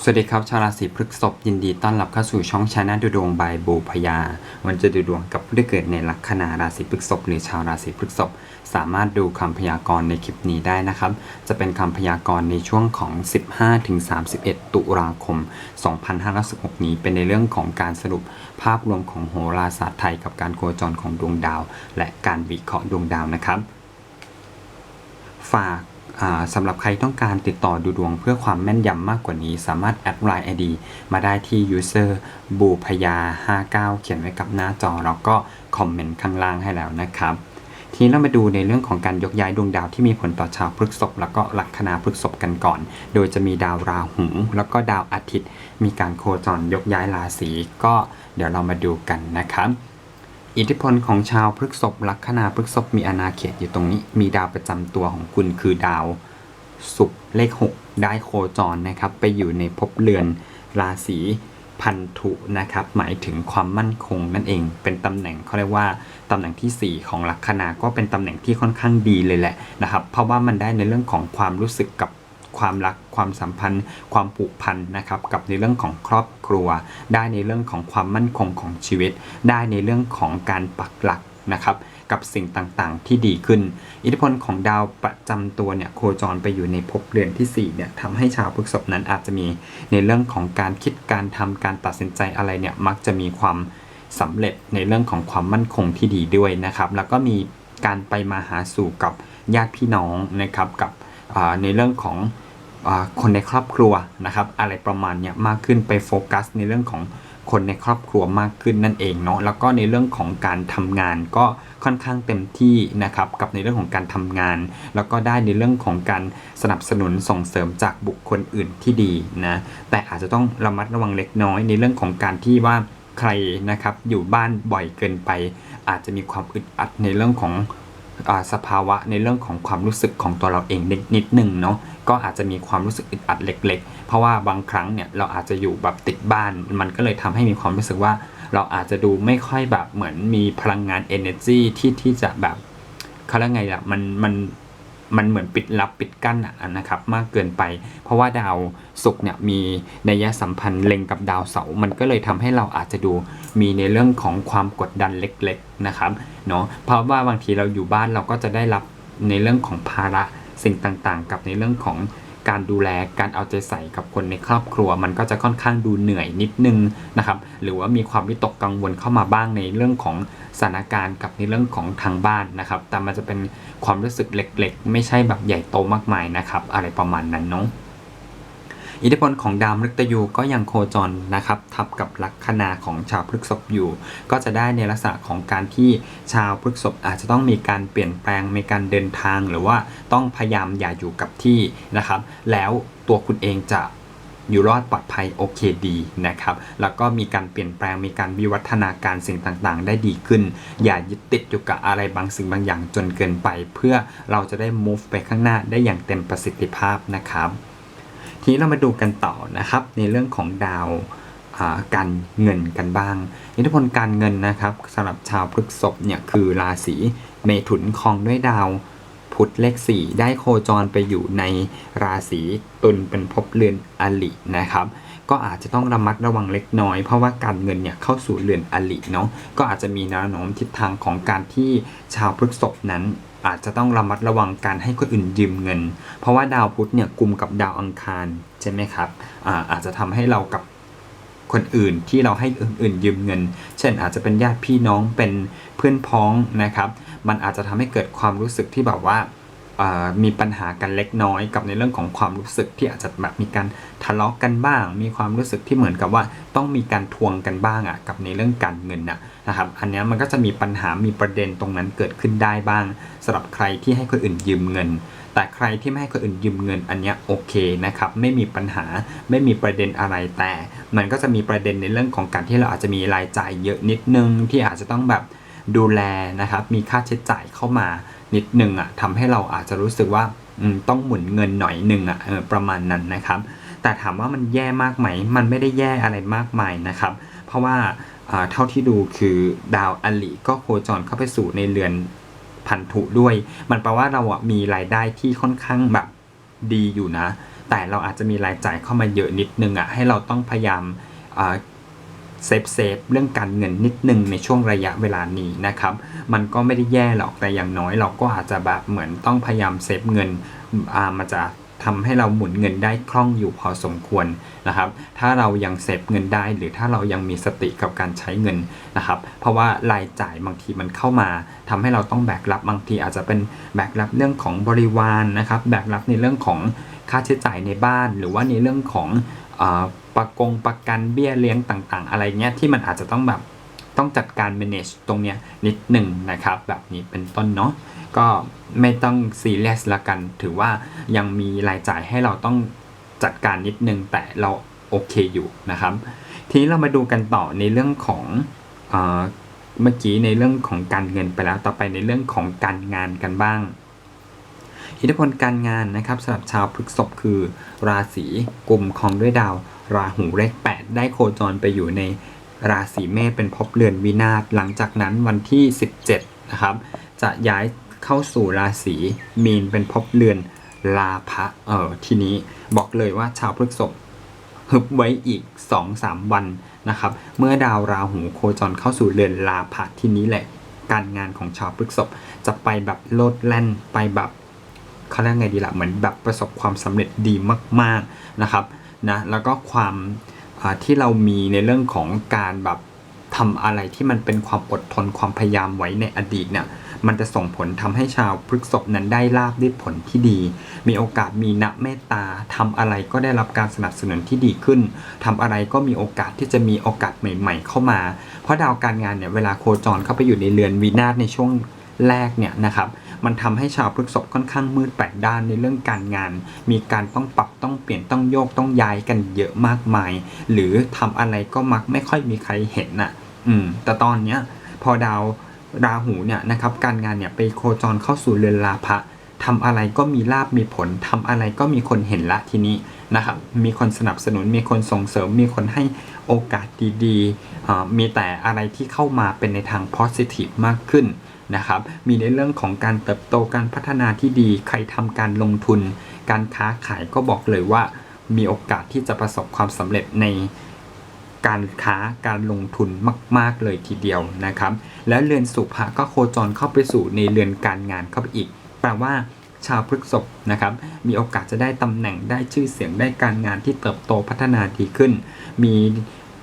สวัสดีครับ ชาวราศีพฤษภยินดีต้อนรับเข้าสู่ช่องชาแนลดูดวงบายบูพยา วันจะดูดวงกับผู้ที่เกิดในลัคนาราศีพฤษภหรือชาวราศีพฤษภสามารถดูคำพยากรณ์ในคลิปนี้ได้นะครับ จะเป็นคำพยากรณ์ในช่วงของ 15-31 ตุลาคม 2516นี้เป็นในเรื่องของการสรุปภาพรวมของโหราศาสตร์ไทยกับการโคจรของดวงดาว และการวิเคราะห์ดวงดาวนะครับ ฝาก สำหรับใครต้องการติดต่อดูดวงเพื่อความแม่นยำมากกว่านี้ สามารถแอดไลน์ ID มาได้ที่ user บูพยา 59 เขียนไว้กับหน้าจอ แล้วก็คอมเมนต์ข้างล่างให้แล้วนะครับทีนี้เรามาดูในเรื่องของการยกย้ายดวงดาวที่มีผลต่อชาวพฤษภแล้วก็ลัคนาพฤษภกันก่อน โดยจะมีดาวราหู แล้วก็ดาวอาทิตย์ มีการโคจรยกย้ายราศีก็เดี๋ยวเรามาดูกันนะครับ อิทธิพลของชาวพฤกษภลัคนาพฤกษภมีอาณาเขตอยู่ตรงนี้ มีดาวประจำตัวของคุณคือดาวศุกร์เลข 6 ได้โคจรนะครับ ไปอยู่ในภพเรือนราศีพันธุนะครับ หมายถึงความมั่นคงนั่นเอง เป็นตำแหน่งเขาเรียกว่าตำแหน่งทีสี่4 ของลัคนาก็เป็นตำแหน่งที่ค่อนข้างดีเลยแหละนะครับ เพราะว่ามันได้ในเรื่องของความรู้สึกกับ ความรักความสัมพันธ์ ความผูกพันนะครับกับในเรื่องของครอบครัว ได้ในเรื่องของความมั่นคงของชีวิต ได้ในเรื่องของการปักหลักนะครับกับสิ่งต่างๆ ที่ดีขึ้น อิทธิพลของดาวประจำตัวเนี่ยโคจรไปอยู่ในภพเรือนที่4เนี่ยทำให้ชาวพฤษภนั้นอาจจะมีในเรื่องของการคิดการทำการตัดสินใจอะไรเนี่ยมักจะมีความสำเร็จในเรื่องของความมั่นคงที่ดีด้วยนะครับ แล้วก็มีการไปมาหาสู่กับญาติพี่น้องนะครับกับในเรื่องของ คนในครอบครัวนะครับอะไรประมาณเนี้ยมากขึ้นไปโฟกัสในเรื่องของคนในครอบครัวมากขึ้นนั่นเองเนาะแล้วก็ในเรื่องของการทำงานก็ค่อนข้างเต็มที่นะครับกับในเรื่องของการทำงาน แล้วก็ได้ในเรื่องของการสนับสนุนส่งเสริมจากบุคคลอื่นที่ดีนะแต่อาจจะต้องระมัดระวังเล็กน้อย ในเรื่องของการที่ว่าใครนะครับอยู่บ้านบ่อยเกินไป อาจจะมีความอึดอัดในเรื่องของ สภาวะในเรื่องของความรู้สึกของตัวเราเองนิดนิดหนึ่งเนาะก็อาจจะมีความรู้สึกอึดอัดเล็ก ๆ เพราะว่าบางครั้งเนี่ยเราอาจจะอยู่แบบติดบ้าน มันก็เลยทำให้มีความรู้สึกว่า เราอาจจะดูไม่ค่อยแบบเหมือนมีพลังงาน energy ที่ที่จะแบบเขาเรียกไงล่ะมันมัน มันเหมือนปิดลับปิดกั้นนะครับมากเกินไป เพราะว่าดาวศุกร์เนี่ยมีนัยสัมพันธ์เล็งกับดาวเสาร์มันก็เลยทำให้เราอาจจะดูมีในเรื่องของความกดดันเล็กๆนะครับเนาะเพราะว่าบางทีเราอยู่บ้านเราก็จะได้รับในเรื่องของภาระสิ่งต่างๆ กับในเรื่องของ การดูแลการเอาใจใส่กับคนในครอบครัว มันก็จะค่อนข้างดูเหนื่อยนิดนึงนะครับหรือว่ามีความวิตกกังวลเข้ามาบ้างในเรื่องของสถานการณ์กับในเรื่องของทางบ้านนะครับแต่มันจะเป็นความรู้สึกเล็กๆ ไม่ใช่แบบใหญ่โตมากมายนะครับอะไรประมาณนั้นเนาะ อิทธิพลของดาวมฤตยูก็ยังโคจรนะครับทับกับลัคนาของชาวพฤษภอยู่ ก็จะได้ในลักษณะของการที่ชาวพฤษภอาจจะต้องมีการเปลี่ยนแปลงมีการเดินทาง หรือว่าต้องพยายามอย่าอยู่กับที่นะครับ แล้วตัวคุณเองจะอยู่รอดปลอดภัยโอเคดีนะครับ แล้วก็มีการเปลี่ยนแปลงมีการวิวัฒนาการสิ่งต่างๆ ได้ดีขึ้น อย่ายึดติดอยู่กับอะไรบางสิ่งบางอย่างจนเกินไป เพื่อเราจะได้ move ไปข้างหน้าได้อย่างเต็มประสิทธิภาพนะครับ ทีนี้เรามาดูกันต่อนะครับ ในเรื่องของดาวการเงินกันบ้าง อิทธิพลการเงินนะครับสำหรับชาวพฤกษภเนี่ยคือราศีเมถุนครองด้วยดาวพุธเลข 4 ได้โคจรไปอยู่ในราศีตุลเป็นภพเรือนอลินะครับ ก็อาจจะต้องระมัดระวังเล็กน้อย เพราะว่าการเงินเนี่ยเข้าสู่เรือนอลิเนาะก็อาจจะมีแนวโน้มทิศทางของการที่ชาวพฤกษภนั้น อาจจะต้องระมัดระวังการให้คนอื่นยืมเงิน เพราะว่าดาวพุธเนี่ยกลุ่มกับดาวอังคารใช่ไหมครับอาอาจจะทำให้เรากับคนอื่นที่เราให้อื่นๆยืมเงิน เช่น อาจจะเป็นญาติพี่น้องเป็นเพื่อนพ้องนะครับ มันอาจจะทำให้เกิดความรู้สึกที่แบบว่า มีปัญหากันเล็กน้อยกับในเรื่องของความรู้สึกที่อาจจะแบบมีการทะเลาะกันบ้าง มีความรู้สึกที่เหมือนกับว่าต้องมีการทวงกันบ้างอะกับในเรื่องการเงินน่ะนะครับอันนี้มันก็จะมีปัญหามีประเด็นตรงนั้นเกิดขึ้นได้บ้างสำหรับใครที่ให้คนอื่นยืมเงิน แต่ใครที่ไม่ให้คนอื่นยืมเงินอันนี้โอเคนะครับไม่มีปัญหาไม่มีประเด็นอะไรแต่ มันก็จะมีประเด็นในเรื่องของการที่เราอาจจะมีรายจ่ายเยอะนิดนึงที่อาจจะต้องแบบดูแลนะครับมีค่าใช้จ่ายเข้ามา นิดนึงอะทำให้เราอาจจะรู้สึกว่าต้องหมุนเงินหน่อยหนึ่งอะประมาณนั้นนะครับ แต่ถามว่ามันแย่มากไหม มันไม่ได้แย่อะไรมากมายนะครับ เพราะว่าเท่าที่ดูคือดาวอลิก็โคจรเข้าไปสู่ในเรือนพันธุด้วย มันแปลว่าเราอะมีรายได้ที่ค่อนข้างแบบดีอยู่นะ แต่เราอาจจะมีรายจ่ายเข้ามาเยอะนิดนึงอะให้เราต้องพยายาม เซฟเซฟเรื่องการเงินนิดนึงในช่วงระยะเวลานี้นะครับ มันก็ไม่ได้แย่หรอกแต่อย่างน้อย เราก็อาจจะแบบเหมือนต้องพยายามเซฟเงินอ่ามันจะทำให้เราหมุนเงินได้คล่องอยู่พอสมควรนะครับ ถ้าเรายังเซฟเงินได้ หรือถ้าเรายังมีสติกับการใช้เงินนะครับ เพราะว่ารายจ่ายบางทีมันเข้ามาทำให้เราต้องแบกรับบางทีอาจจะเป็นแบกรับเรื่องของบริวารนะครับ แบกรับในเรื่องของค่าใช้จ่ายในบ้าน หรือว่าในเรื่องของ ประกงประกันเบี้ยเลี้ยงต่างๆ อะไรเงี้ยที่มันอาจจะต้องแบบต้องจัดการ manage ตรงเนี้ยนิดหนึ่งนะครับ แบบนี้เป็นต้นเนาะก็ไม่ต้องซีเรียสละกัน ถือว่ายังมีรายจ่ายให้เราต้องจัดการนิดนึงแต่เราโอเคอยู่นะครับ ทีนี้เรามาดูกันต่อในเรื่องของอาเมื่อกี้ในเรื่องของการเงินไปแล้วต่อไปในเรื่องของการงานกันบ้าง อิทธิพลการงานนะครับสำหรับชาวพฤกษภคือราศีกลุ่มของด้วยดาว ราหูเลข8 ได้โคจรไปอยู่ในราศีเมษเป็นภพเรือนวินาศหลังจากนั้นวันที่ 17 นะครับ จะย้ายเข้าสู่ราศีมีนเป็นภพเรือนลาภะเออทีนี้บอกเลยว่าชาวพฤษภฮึบไว้อีก 2-3 วันนะครับ เมื่อดาวราหูโคจรเข้าสู่เรือนลาภะที่นี้แหละการงานของชาวพฤษภจะไปแบบโลดแล่นไปแบบเขาเรียกไงดีละ่ะเหมือนแบบประสบความสำเร็จดีมาก ๆนะครับ นะแล้วก็ความที่เรามีในเรื่องของการแบบทำอะไรที่มันเป็นความอดทนความพยายามไว้ในอดีตเนี่ยมันจะส่งผลทำให้ชาวพฤษภนั้นได้ลาบได้ผลที่ดี มีโอกาสมีณเมตตาทำอะไรก็ได้รับการสนับสนุนที่ดีขึ้นทำอะไรก็มีโอกาสที่จะมีโอกาสใหม่ ๆ เข้ามา เพราะดาวการงานเนี่ยเวลาโคจรเข้าไปอยู่ในเรือนวินาศในช่วงแรกเนี่ยนะครับ มันทำให้ชาวพฤกษภค่อนข้างมืดแปดด้านในเรื่องการงาน มีการต้องปรับต้องเปลี่ยนต้องโยกต้องย้ายกันเยอะมากมาย หรือทำอะไรก็มักไม่ค่อยมีใครเห็นน่ะ อืม แต่ตอนเนี้ยพอดาวราหูเนี่ยนะครับการงานเนี่ยไปโคจรเข้าสู่เรือนลาภะทำอะไรก็มีลาบมีผลทำอะไรก็มีคนเห็นละทีนี้นะครับมีคนสนับสนุนมีคนส่งเสริม มีคนให้โอกาสดีๆมีแต่อะไรที่เข้ามาเป็นในทาง positive มากขึ้น นะครับ มีในเรื่องของการเติบโตการพัฒนาที่ดี ใครทำการลงทุน การค้าขายก็บอกเลยว่า มีโอกาสที่จะประสบความสำเร็จในการค้าการลงทุนมาก ๆ เลยทีเดียวนะครับ และเรือนสุภะก็โคจรเข้าไปสู่ในเรือนการงานเข้าไปอีก แปลว่าชาวพฤษภนะครับ มีโอกาสจะได้ตำแหน่งได้ชื่อเสียงได้การงานที่เติบโตพัฒนาดีขึ้น มี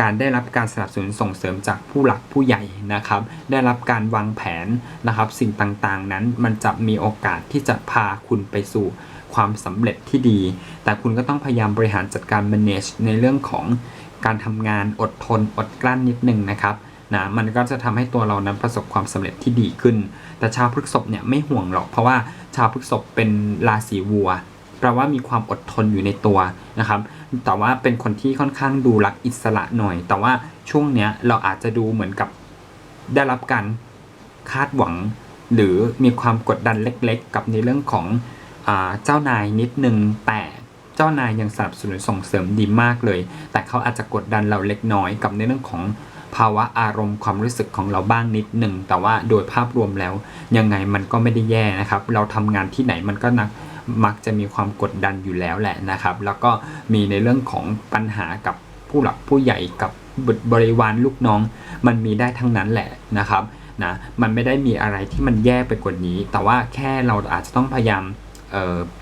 การได้รับการสนับสนุนส่งเสริมจากผู้หลักผู้ใหญ่นะครับ ได้รับการวางแผนนะครับ สิ่งต่างๆ นั้นมันจะมีโอกาสที่จะพาคุณไปสู่ความสำเร็จที่ดี แต่คุณก็ต้องพยายามบริหารจัดการ manage ในเรื่องของการทำงานอดทนอดกลั้นนิดนึงนะครับนะมันก็จะทำให้ตัวเรานั้นประสบความสำเร็จที่ดีขึ้น แต่ชาวพฤกษภเนี่ยไม่ห่วงหรอกเพราะว่าชาวพฤกษภเป็นราศีวัว แปลว่ามีความอดทนอยู่ในตัวนะครับ แต่ว่าเป็นคนที่ค่อนข้างดูรักอิสระหน่อย แต่ว่าช่วงเนี้ยเราอาจจะดูเหมือนกับได้รับการคาดหวัง หรือมีความกดดันเล็ก ๆ กับในเรื่องของอเจ้านายนิดนึงแต่เจ้านายยังสนับสนุนส่งเสริมดีมากเลย แต่เขาอาจจะกดดันเราเล็กน้อยกับในเรื่องของภาวะอารมณ์ความรู้สึกของเราบ้างนิดหนึ่ง แต่ว่าโดยภาพรวมแล้วยังไงมันก็ไม่ได้แย่นะครับ เราทำงานที่ไหนมันก็นัก มักจะมีความกดดันอยู่แล้วแหละนะครับ แล้วก็มีในเรื่องของปัญหากับผู้หลักผู้ใหญ่กับบรบริวารลูกน้อง มันมีได้ทั้งนั้นแหละนะครับนะมันไม่ได้มีอะไรที่มันแย่ไปกว่านี้ แต่ว่าแค่เราอาจจะต้องพยายาม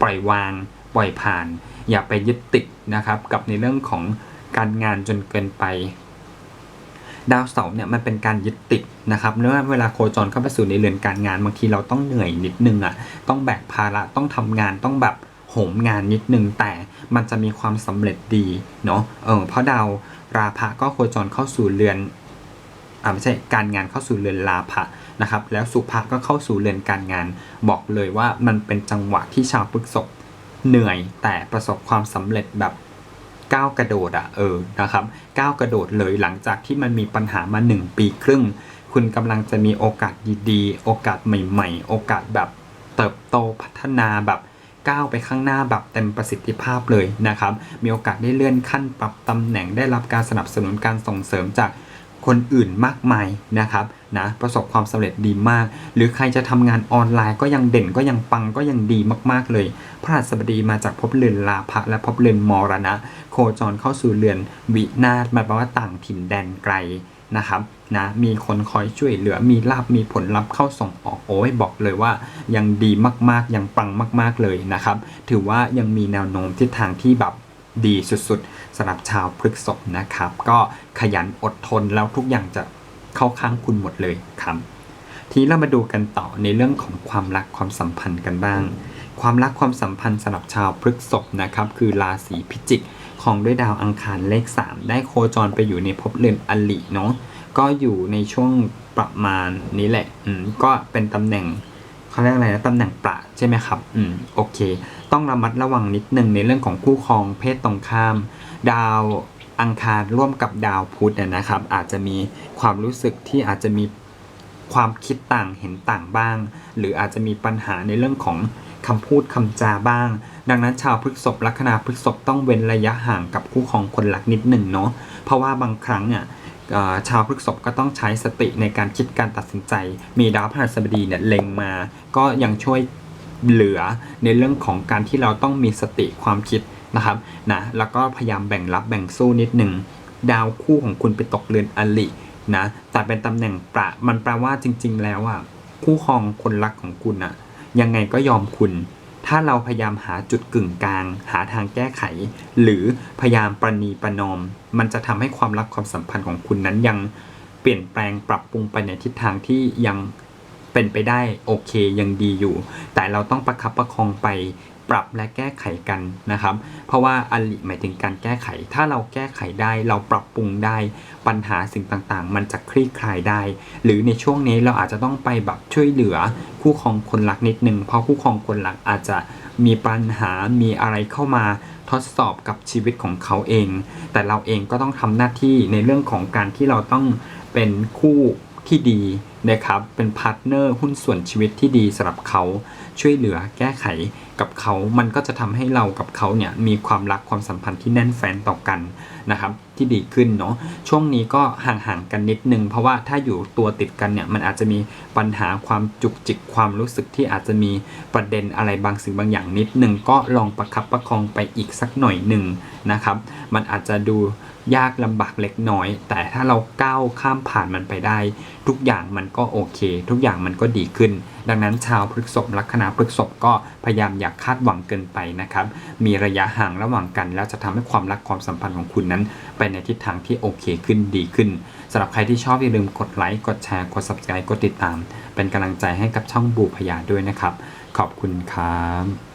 ปล่อยวางปล่อยผ่าน อย่าไปยึดติดนะครับ กับในเรื่องของการงานจนเกินไป ดาวเสาร์เนี่ยมันเป็นการยึดติดนะครับเนื่องเวลาโคจรเข้าไปสู่ในเรือนการงานบางทีเราต้องเหนื่อยนิดนึงอะ่ะต้องแบกภาระต้องทำงานต้องแบบโหมงานนิดนึงแต่มันจะมีความสำเร็จดีเนาะเออเพราะดาวราภะก็โคจรเข้าสู่เรือนอ่าไม่ใช่การงานเข้าสู่เรือนลาภะนะครับแล้วสุภะก็เข้าสู่เรือนการงาน บอกเลยว่ามันเป็นจังหวะที่ชาวพฤษภเหนื่อยแต่ประสบความสำเร็จแบบ ก้าวกระโดดอะเออนะครับก้าวกระโดดเลยหลังจากที่มันมีปัญหามา 1 ปีครึ่ง คุณกำลังจะมีโอกาสดีๆ โอกาสใหม่ๆ โอกาสแบบเติบโตพัฒนาแบบก้าวไปข้างหน้าแบบเต็มประสิทธิภาพเลยนะครับ มีโอกาสได้เลื่อนขั้นปรับตำแหน่งได้รับการสนับสนุนการส่งเสริมจาก คนอื่นมากมายนะครับนะประสบความสำเร็จดีมาก หรือใครจะทำงานออนไลน์ก็ยังเด่นก็ยังปังก็ยังดีมากๆเลย พระหัสบดีมาจากภพเรือนลาภะและภพเรือนมรณะ โคจรเข้าสู่เรือนวินาศมายความว่าต่างถิ่นแดนไกลนะครับนะมีคนคอยช่วยเหลือมีลาบมีผลลัพธ์เข้าส่งออกโอ้ยบอกเลยว่า ยังดีมากๆ ยังปังมาก ๆเลยนะครับ ถือว่ายังมีแนวโน้มทิศทางที่แบบ ดีสุดๆสำหรับชาวพฤกษภนะครับ ก็ขยันอดทนแล้วทุกอย่างจะเข้าข้างคุณหมดเลยครับทีนี้เรามาดูกันต่อในเรื่องของความรักความสัมพันธ์กันบ้าง ความรักความสัมพันธ์สำหรับชาวพฤกษภนะครับ คือราศีพิจิกของด้วยดาวอังคารเลข 3 ได้โคจรไปอยู่ในภพเรือนอลิเนาะก็อยู่ในช่วงประมาณนี้แหละ อืม ก็เป็นตำแหน่งเขาเรียกอะไรนะตำแหน่งประใช่ไหมครับ อืม โอเค ต้องระมัดระวังนิดหนึ่งในเรื่องของคู่ครองเพศตรงข้าม ดาวอังคารร่วมกับดาวพุธนะครับ อาจจะมีความรู้สึกที่อาจจะมีความคิดต่างเห็นต่างบ้าง หรืออาจจะมีปัญหาในเรื่องของคำพูดคำจาบ้าง ดังนั้นชาวพฤษภลัคนาพฤษภต้องเว้นระยะห่างกับคู่ครองคนรักนิดหนึ่งเนาะเพราะว่าบางครั้งเนี่ยเอ่อชาวพฤษภก็ต้องใช้สติในการคิดการตัดสินใจ มีดาวพฤหัสบดีเนี่ยเล็งมา ก็ยังช่วย เหลือในเรื่องของการที่เราต้องมีสติความคิดนะครับนะแล้วก็พยายามแบ่งรับแบ่งสู้นิดหนึ่งดาวคู่ของคุณไปตกเรือนอลินะแต่เป็นตำแหน่งประมันแปลว่าจริง ๆ แล้วอะคู่ครองคนรักของคุณอะยังไงก็ยอมคุณ ถ้าเราพยายามหาจุดกึ่งกลาง หาทางแก้ไข หรือพยายามประนีประนอม มันจะทำให้ความรักความสัมพันธ์ของคุณนั้นยังเปลี่ยนแปลงปรับปรุงไปในทิศทางที่ยัง เป็นไปได้โอเคยังดีอยู่ แต่เราต้องประคับประคองไปปรับและแก้ไขกันนะครับ เพราะว่าอลิหมายถึงการแก้ไข ถ้าเราแก้ไขได้เราปรับปรุงได้ปัญหาสิ่งต่างๆ มันจะคลี่คลายได้ หรือในช่วงนี้เราอาจจะต้องไปแบบช่วยเหลือคู่ครองคนรักนิดนึง เพราะคู่ครองคนรักอาจจะมีปัญหามีอะไรเข้ามาทดสอบกับชีวิตของเขาเอง แต่เราเองก็ต้องทำหน้าที่ในเรื่องของการที่เราต้องเป็นคู่ที่ดี นะครับเป็นพาร์ทเนอร์หุ้นส่วนชีวิตที่ดีสำหรับเขาช่วยเหลือแก้ไขกับเขา มันก็จะทำให้เรากับเขาเนี่ยมีความรักความสัมพันธ์ที่แน่นแฟ้นต่อกันนะครับที่ดีขึ้นเนาะช่วงนี้ก็ห่างๆกันนิดนึง เพราะว่าถ้าอยู่ตัวติดกันเนี่ยมันอาจจะมีปัญหาความจุกจิกความรู้สึกที่อาจจะมีประเด็นอะไรบางสิ่งบางอย่างนิดนึงก็ลองประคับประคองไปอีกสักหน่อยหนึ่งนะครับ มันอาจจะดู ยากลำบากเล็กน้อย แต่ถ้าเราก้าวข้ามผ่านมันไปได้ ทุกอย่างมันก็โอเค ทุกอย่างมันก็ดีขึ้น ดังนั้นชาวพฤษภลัคนาพฤษภก็พยายามอย่าคาดหวังเกินไปนะครับ มีระยะห่างระหว่างกัน แล้วจะทำให้ความรักความสัมพันธ์ของคุณนั้น ไปในทิศทางที่โอเคขึ้นดีขึ้นสำหรับใครที่ชอบอย่าลืมกดไลค์กดแชร์กด subscribe กดติดตาม เป็นกำลังใจให้กับช่องบูพยาด้วยนะครับ ขอบคุณครับ